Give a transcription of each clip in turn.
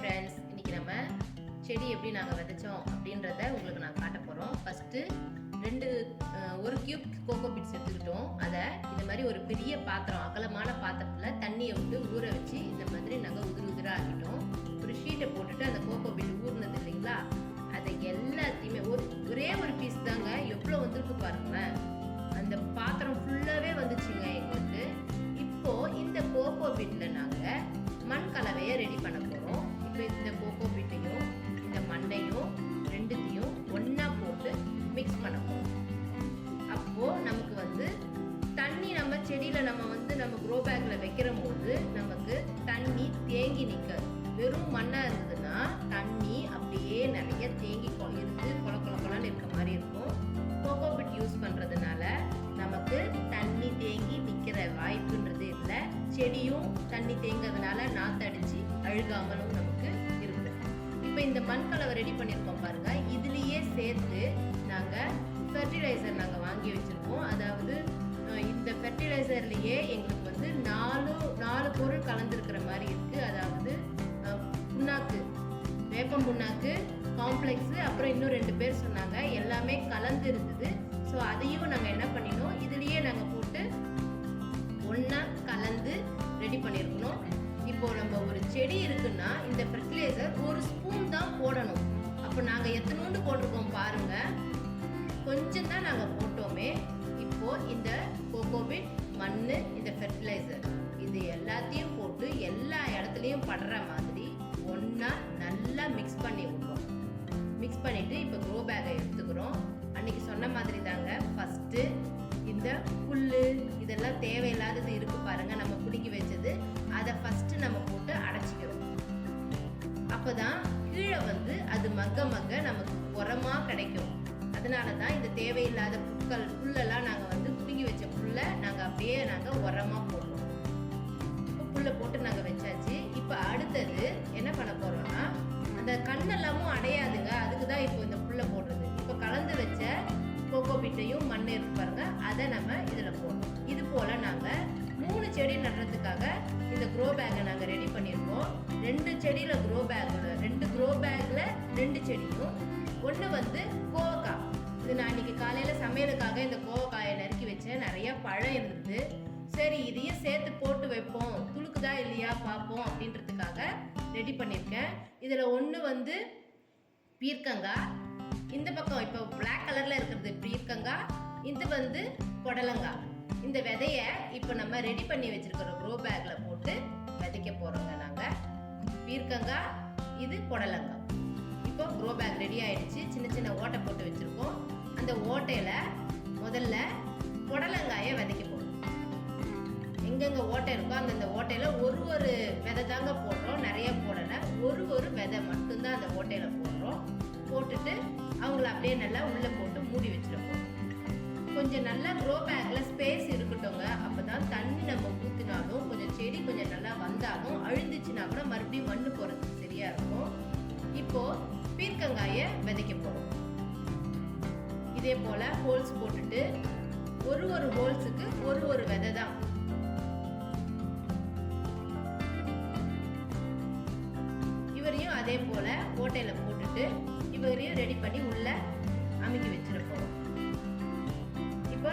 Friends இன்றைக்கி நம்ம செடி எப்படி நாங்கள் விதைச்சோம் அப்படின்றத உங்களுக்கு நான் காட்ட போகிறோம் ஃபஸ்ட்டு ரெண்டு ஒரு கியூப் கோகோ பீட்ஸ் எடுத்துக்கிட்டோம். அதை இந்த மாதிரி ஒரு பெரிய பாத்திரம் அகலமான பாத்திரத்தில் தண்ணியை விட்டு ஊற வச்சு இந்த மாதிரி நாங்கள் உதிர் உதிராக ஆக்கிட்டோம். ஒரு ஷீட்டை போட்டுட்டு அந்த கோகோ பீட் ஊறினது இல்லைங்களா? அதை எல்லாத்தையுமே ஒரு ஒரு வைக்கிற போது நமக்கு தண்ணி தேங்கி நிற்க வெறும் மண்ணாக இருந்ததுன்னா தண்ணி அப்படியே நிறைய தேங்கி இருந்து கொல கொலன்னு இருக்க மாதிரி இருக்கும். கோகோ பிட் யூஸ் பண்ணுறதுனால நமக்கு தண்ணி தேங்கி நிற்கிற வாய்ப்புன்றது இல்லை. செடியும் தண்ணி தேங்கிறதுனால நாத்தடிச்சு அழுகாமலும் நமக்கு இருக்குது இப்போ இந்த மண் கலவை ரெடி பண்ணியிருக்கோம் பாருங்கள் இதுலேயே சேர்த்து நாங்கள் ஃபெர்டிலைசர் நாங்கள் வாங்கி வச்சுருக்கோம். அதாவது இந்த ஃபெர்டிலைசர்லேயே எங்களுக்கு வந்து நாலு நாலு பொருள் கலந்துருக்கிற மாதிரி இருக்குது அதாவது புண்ணாக்கு வேப்பம் புண்ணாக்கு காம்ப்ளெக்ஸு அப்புறம் இன்னும் ரெண்டு பேர் சொன்னாங்க. எல்லாமே கலந்து இருந்தது ஸோ அதையும் நாங்கள் என்ன பண்ணினோம்? இதுலேயே நாங்கள் போட்டு ஒன்றா கலந்து ரெடி பண்ணியிருக்கணும் இப்போ நம்ம ஒரு செடி இருக்குன்னா இந்த ஃபெர்டிலைசர் ஒரு ஸ்பூன் தான் போடணும். அப்போ நாங்கள் எத்தனோண்டு போட வர்ற மாதிரி ஒன்றா நல்லா மிக்ஸ் பண்ணி விடுவோம் மிக்ஸ் பண்ணிவிட்டு இப்போ க்ரோ பேக்கை எடுத்துக்கிறோம். அன்றைக்கி சொன்ன மாதிரி தாங்க. ஃபஸ்ட்டு இந்த புல் இதெல்லாம் தேவையில்லாதது இருக்குது பாருங்கள் நம்ம பிடிக்கி வச்சது. அதை ஃபஸ்ட்டு நம்ம போட்டு அடைச்சிக்கிறோம். அப்பதான் கீழே வந்து அது மக்க மக்க நமக்கு உரமாக கிடைக்கும். அதனால தான் இந்த தேவையில்லாத புற்கள் புல்லெல்லாம் நாங்கள் வந்து பிடுங்கி வச்ச புல்லை நாங்கள் அப்படியே நாங்கள் உரமாக போடுறோம். இப்போ போட்டு நாங்கள் வச்சாச்சு. இப்போ அடுத்தது என்ன பண்ண போகிறோம்னா அந்த கண்ணெல்லாமும் அடையாதுங்க. அதுக்கு தான் இப்போ இந்த புல்லை போடுறது. இப்போ கலந்து வச்ச கோகோ பிட்டையும் மண் இருக்கு பாருங்க. அதை நம்ம இதில் போடணும். இது போல் நாங்கள் மூணு செடி நடுறதுக்காக இந்த க்ரோ பேக்கை நாங்கள் ரெடி பண்ணியிருக்கோம். ரெண்டு செடியில் க்ரோ பேக்கில் ரெண்டு க்ரோ பேக்கில் ரெண்டு செடியும். ஒன்று வந்து கோவக்காய். இது நான் இன்னைக்கு காலையில் சமையலுக்காக இந்த கோவக்காயை நறுக்கி வச்சேன். நிறைய பழம் இருந்தது. சரி இதையும் சேர்த்து போட்டு வைப்போம். துளுக்குதா இல்லையா பார்ப்போம் அப்படின்றதுக்காக ரெடி பண்ணியிருக்கேன். இதில் ஒன்று வந்து பீர்க்கங்காய் இந்த பக்கம் இப்போ பிளாக் கலரில் இருக்கிறது பீர்க்கங்காய் இது வந்து புடலங்காய் இந்த விதைய இப்போ நம்ம ரெடி பண்ணி வச்சிருக்கிற க்ரோ பேக்கில் போட்டு விதைக்க போகிறோங்க நாங்கள் பீர்க்கங்காய் இது புடலங்காய் இப்போ க்ரோ பேக் ரெடி ஆயிடுச்சு. சின்ன சின்ன ஓட்டை போட்டு வச்சுருக்கோம். அந்த ஓட்டையில் முதல்ல புடலங்காயை விதைக்க எங்கெங்கே ஓட்டை இருக்கோ அந்தந்த ஓட்டையில் ஒரு ஒரு விதை தாங்க போடுறோம். நிறைய போடலை. ஒரு ஒரு விதை மட்டும்தான் அந்த ஓட்டையில் போடுறோம். போட்டுட்டு அவங்கள அப்படியே நல்லா உள்ளே போட்டு மூடி வச்சுருப்போம் கொஞ்சம் நல்லா க்ரோ பேக்கில் ஸ்பேஸ் இருக்கட்டும்ங்க. அப்போ தான் தண்ணி நம்ம ஊற்றினாலும் கொஞ்சம் செடி கொஞ்சம் நல்லா வந்தாலும் அழுந்துச்சுன்னா கூட மறுபடியும் மண்ணு போறதுக்கு சரியாக இருக்கும். இப்போது பீர்க்கங்காயை விதைக்க போகிறோம் இதே போல் ஹோல்ஸ் போட்டுட்டு ஒரு ஒரு ஹோல்ஸுக்கு ஒரு ஒரு விதை தான் அதே போல் ஓட்டையில் போட்டுட்டு இவரையும் ரெடி பண்ணி உள்ளே அமுக்கி வச்சுருப்போம். இப்போ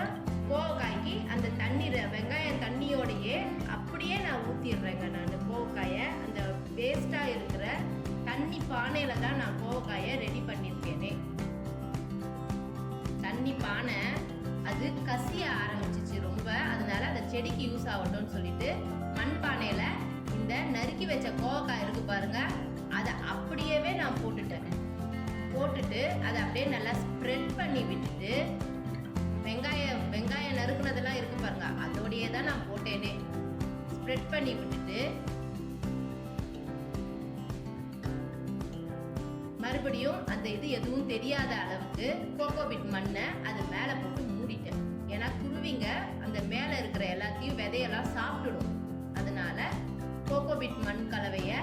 கோவக்காய்க்கு அந்த தண்ணீரை வெங்காயம் தண்ணியோடையே அப்படியே நான் ஊற்றிடுறேங்க நான் கோவக்காயை. அந்த வேஸ்ட்டாக இருக்கிற தண்ணி பானையில் தான் நான் கோவக்காயை ரெடி பண்ணியிருக்கேனே. தண்ணி பானை அது கசிய ஆரம்பிச்சிச்சு ரொம்ப. அதனால அந்த செடிக்கு யூஸ் ஆகட்டும்னு சொல்லிட்டு மண் பானையில் இந்த நறுக்கி வச்ச கோவக்காய் இருக்கு பாருங்க அப்படியேவே நான் போட்டுட்டேன். போட்டுட்டு அதை அப்படியே நல்லா ஸ்ப்ரெட் பண்ணி விட்டுட்டு வெங்காயம் வெங்காயம் நறுக்குனதெல்லாம் இருக்கு பாருங்க அதோடையே தான் நான் போட்டேனே. ஸ்ப்ரெட் பண்ணி விட்டுட்டு மறுபடியும் அந்த இது எதுவும் தெரியாத அளவுக்கு கோகோபிட் மண்ணை அது மேலே போட்டு மூடிட்டேன். ஏன்னா குருவிங்க அந்த மேலே இருக்கிற எல்லாத்தையும் விதையெல்லாம் சாப்பிட்டுடும். அதனால கோகோபிட் மண் கலவையை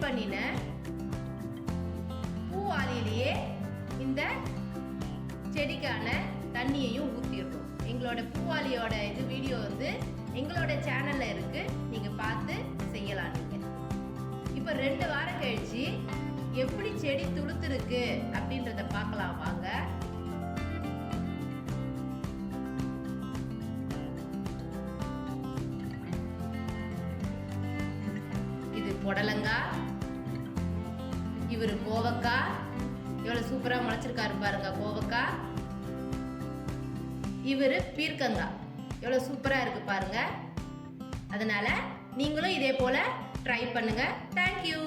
பண்ணின பூவாளியிலேயே இந்த செடிக்கான தண்ணியையும் ஊற்றிடுறோம் எங்களோட பூவாளியோட இது வீடியோ வந்து எங்களோட சேனலில் இருக்குது நீங்கள் பார்த்து செய்யலாம் நீங்கள் இப்போ ரெண்டு வாரம் கழிச்சு எப்படி செடி துளுத்துருக்கு அப்படின்றத பார்க்கலாம் வாங்க. இது புடலங்காய் இவர் கோவக்காய் எவ்வளோ சூப்பரா முளைச்சிருக்காரு பாருங்க கோவக்காய் இவர் பீர்க்கங்காய் எவ்வளோ சூப்பரா இருக்கு பாருங்க. அதனால நீங்களும் இதே போல ட்ரை பண்ணுங்க. தேங்க்யூ